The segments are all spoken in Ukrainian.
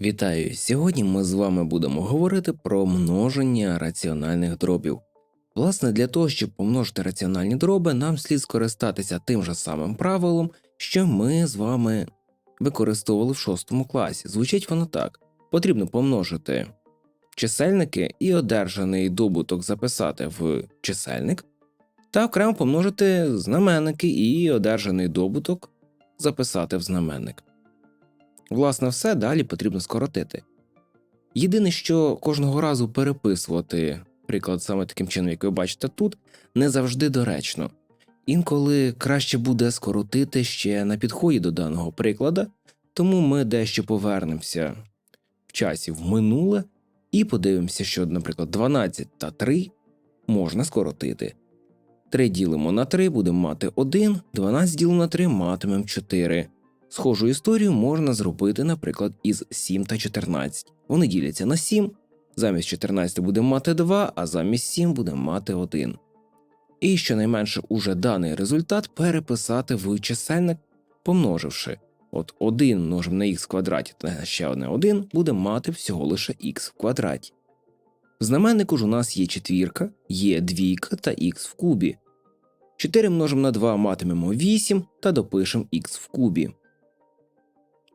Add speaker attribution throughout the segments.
Speaker 1: Вітаю! Сьогодні ми з вами будемо говорити про множення раціональних дробів. Власне, для того, щоб помножити раціональні дроби, нам слід скористатися тим же самим правилом, що ми з вами використовували в шостому класі. Звучить воно так: потрібно помножити чисельники і одержаний добуток записати в чисельник, та окремо помножити знаменники і одержаний добуток записати в знаменник. Власне, все далі потрібно скоротити. Єдине, що кожного разу переписувати приклад саме таким чином, як ви бачите тут, не завжди доречно. Інколи краще буде скоротити ще на підході до даного приклада, тому ми дещо повернемося в часі в минуле і подивимося, що, наприклад, 12 та 3 можна скоротити. 3 ділимо на 3, будемо мати 1, 12 ділимо на 3 матимемо 4. Схожу історію можна зробити, наприклад, із 7 та 14. Вони діляться на 7, замість 14 будемо мати 2, а замість 7 будемо мати 1. І щонайменше уже даний результат переписати в чисельник, помноживши. От 1 множимо на х в квадраті та ще одне 1 будемо мати всього лише х в квадраті. В знаменнику ж у нас є четвірка, є двійка та х в кубі. 4 множимо на 2 матимемо 8 та допишемо х в кубі.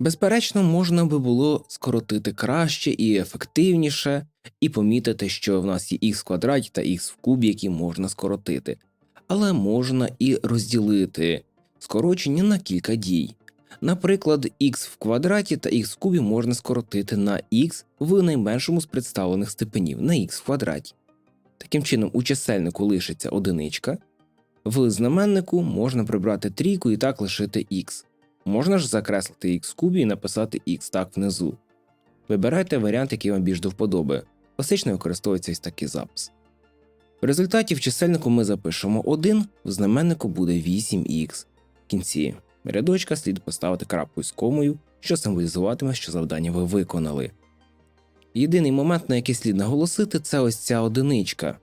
Speaker 1: Безперечно, можна би було скоротити краще і ефективніше, і помітити, що в нас є х в квадраті та х в кубі, які можна скоротити, але можна і розділити скорочення на кілька дій. Наприклад, х в квадраті та х в кубі можна скоротити на х в найменшому з представлених степенів на х в квадраті. Таким чином, у чисельнику лишиться одиничка, в знаменнику можна прибрати трійку і так лишити х. Можна ж закреслити в кубі і написати х так внизу. Вибирайте варіант, який вам більш до вподоби. Класично використовується ось такий запис. В результаті в чисельнику ми запишемо 1, в знаменнику буде 8х. В кінці рядочка слід поставити крапку з комою, що символізуватиме, що завдання ви виконали. Єдиний момент, на який слід наголосити, це ось ця одиничка.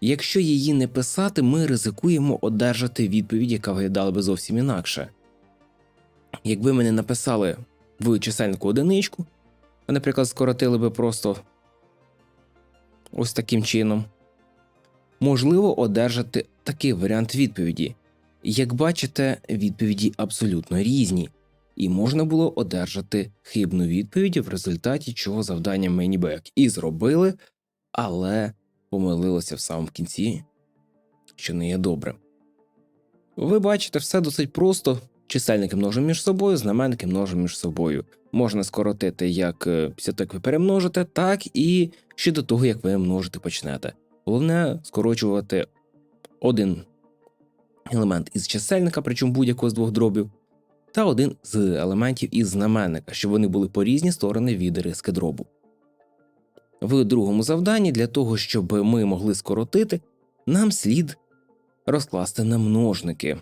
Speaker 1: Якщо її не писати, ми ризикуємо одержати відповідь, яка виглядала би зовсім інакше. Якби ми не написали в чисельнику одиничку, а, наприклад, скоротили би просто ось таким чином, можливо одержати такий варіант відповіді. Як бачите, відповіді абсолютно різні, і можна було одержати хибну відповідь, в результаті чого завдання ми ніби як і зробили, але помилилося в самому кінці, що не є добре. Ви бачите, все досить просто. Чисельники множимо між собою, знаменники множимо між собою. Можна скоротити як е, після того, як ви перемножите, так і ще до того, як ви множити почнете. Головне скорочувати один елемент із чисельника, причому будь-якого з двох дробів, та один з елементів із знаменника, щоб вони були по різні сторони від риски дробу. В другому завданні для того, щоб ми могли скоротити, нам слід розкласти на множники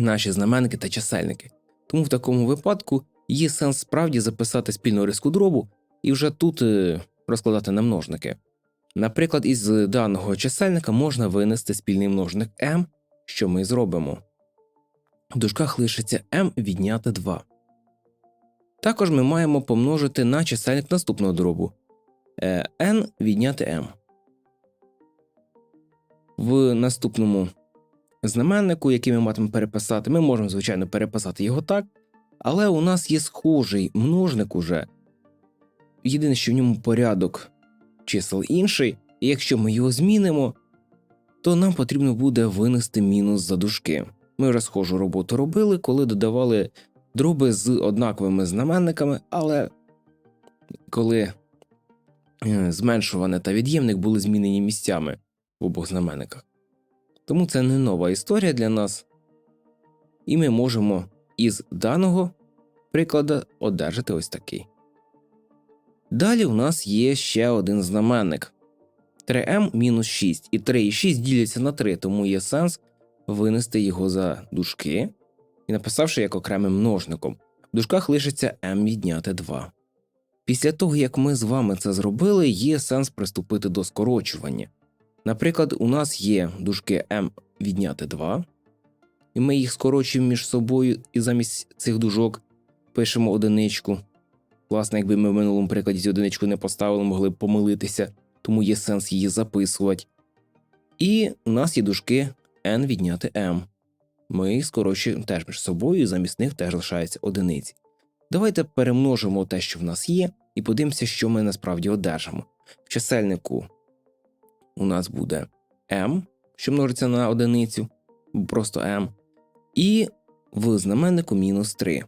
Speaker 1: наші знаменники та чисельники. Тому в такому випадку є сенс справді записати спільну риску дробу і вже тут е, розкладати на множники. Наприклад, із даного чисельника можна винести спільний множник m, що ми зробимо. В дужках лишиться m відняти 2. Також ми маємо помножити на чисельник наступного дробу е, n відняти m. В наступному знаменнику, який ми матимемо переписати, ми можемо, звичайно, переписати його так, але у нас є схожий множник уже. Єдине, що в ньому порядок чисел інший, і якщо ми його змінимо, то нам потрібно буде винести мінус за дужки. Ми вже схожу роботу робили, коли додавали дроби з однаковими знаменниками, але коли е, зменшуване та від'ємник були змінені місцями в обох знаменниках. Тому це не нова історія для нас, і ми можемо із даного прикладу одержати ось такий. Далі у нас є ще один знаменник 3m-6, і 3 і 6 діляться на 3, тому є сенс винести його за дужки і написавши як окремим множником. В дужках лишиться m відняти 2. Після того, як ми з вами це зробили, є сенс приступити до скорочування. Наприклад, у нас є дужки m відняти 2, і ми їх скорочуємо між собою і замість цих дужок пишемо одиничку. Власне, якби ми в минулому прикладі цю одиничку не поставили, могли б помилитися, тому є сенс її записувати. І у нас є дужки n відняти m. Ми їх скорочуємо теж між собою, і замість них теж лишаються одиниці. Давайте перемножимо те, що в нас є, і подивимося, що ми насправді одержимо. В чисельнику у нас буде m, що множиться на одиницю, просто m, і в знаменнику мінус 3.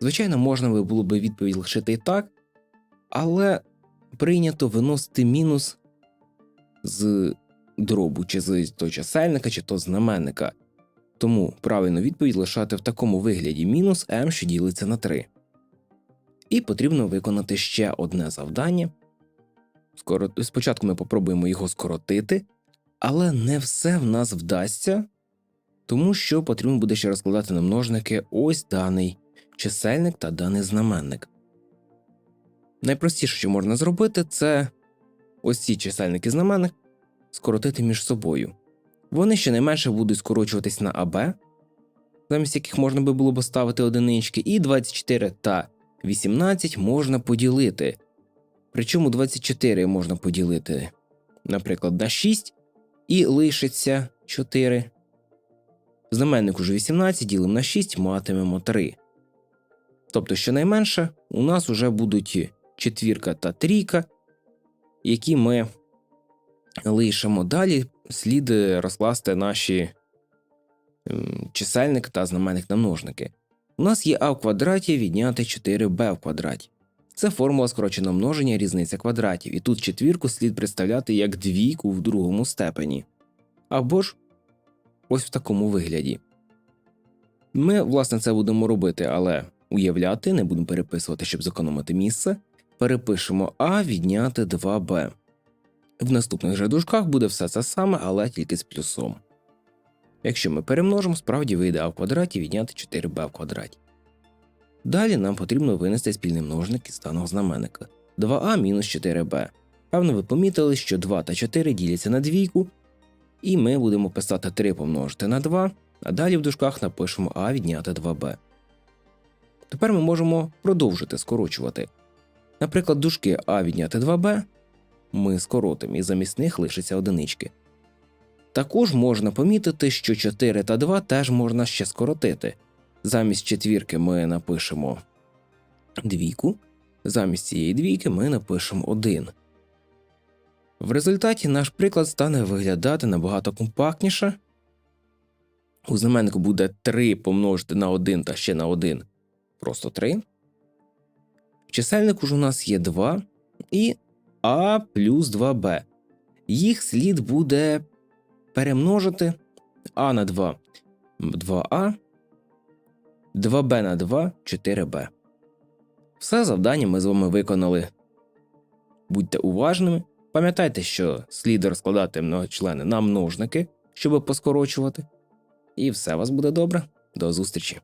Speaker 1: Звичайно, можна було би відповідь лишити і так, але прийнято виносити мінус з дробу, чи з то чисельника, чи то знаменника. Тому правильну відповідь лишати в такому вигляді мінус m, що ділиться на 3. І потрібно виконати ще одне завдання. Скоро... Спочатку ми попробуємо його скоротити, але не все в нас вдасться, тому що потрібно буде ще розкладати на множники ось даний чисельник та даний знаменник. Найпростіше, що можна зробити, це ось ці чисельник і знаменник скоротити між собою. Вони щонайменше будуть скорочуватись на АБ, замість яких можна би було ставити одинички, і 24 та 18 можна поділити. Причому 24 можна поділити, наприклад, на 6, і лишиться 4. Знаменник уже 18 ділимо на 6, матимемо 3. Тобто, щонайменше, у нас вже будуть четвірка та трійка, які ми лишимо далі, слід розкласти наші чисельник та знаменник на множники. У нас є а в квадраті відняти 4b в квадраті. Це формула скороченого множення різниця квадратів, і тут четвірку слід представляти як двійку в другому степені. Або ж ось в такому вигляді. Ми, власне, це будемо робити, але уявляти, не будемо переписувати, щоб зекономити місце. Перепишемо А відняти 2b. В наступних же дужках буде все це саме, але тільки з плюсом. Якщо ми перемножимо, справді вийде а в квадраті відняти 4b в квадраті. Далі нам потрібно винести спільний множник із даного знаменника 2а мінус 4b. Певно, ви помітили, що 2 та 4 діляться на двійку, і ми будемо писати 3 помножити на 2, а далі в дужках напишемо а відняти 2b. Тепер ми можемо продовжити скорочувати. Наприклад, дужки а відняти 2b ми скоротимо і замість них лишиться одинички. Також можна помітити, що 4 та 2 теж можна ще скоротити. Замість четвірки ми напишемо двійку, замість цієї двійки ми напишемо 1. В результаті наш приклад стане виглядати набагато компактніше. У знаменнику буде 3 помножити на 1 та ще на 1 просто 3. В чисельнику ж у нас є 2 і а плюс 2b. Їх слід буде перемножити а на 2 2а, 2b на 2 4Б. Все завдання ми з вами виконали. Будьте уважними. Пам'ятайте, що слід розкладати многочлени на множники, щоб поскорочувати. І все у вас буде добре. До зустрічі!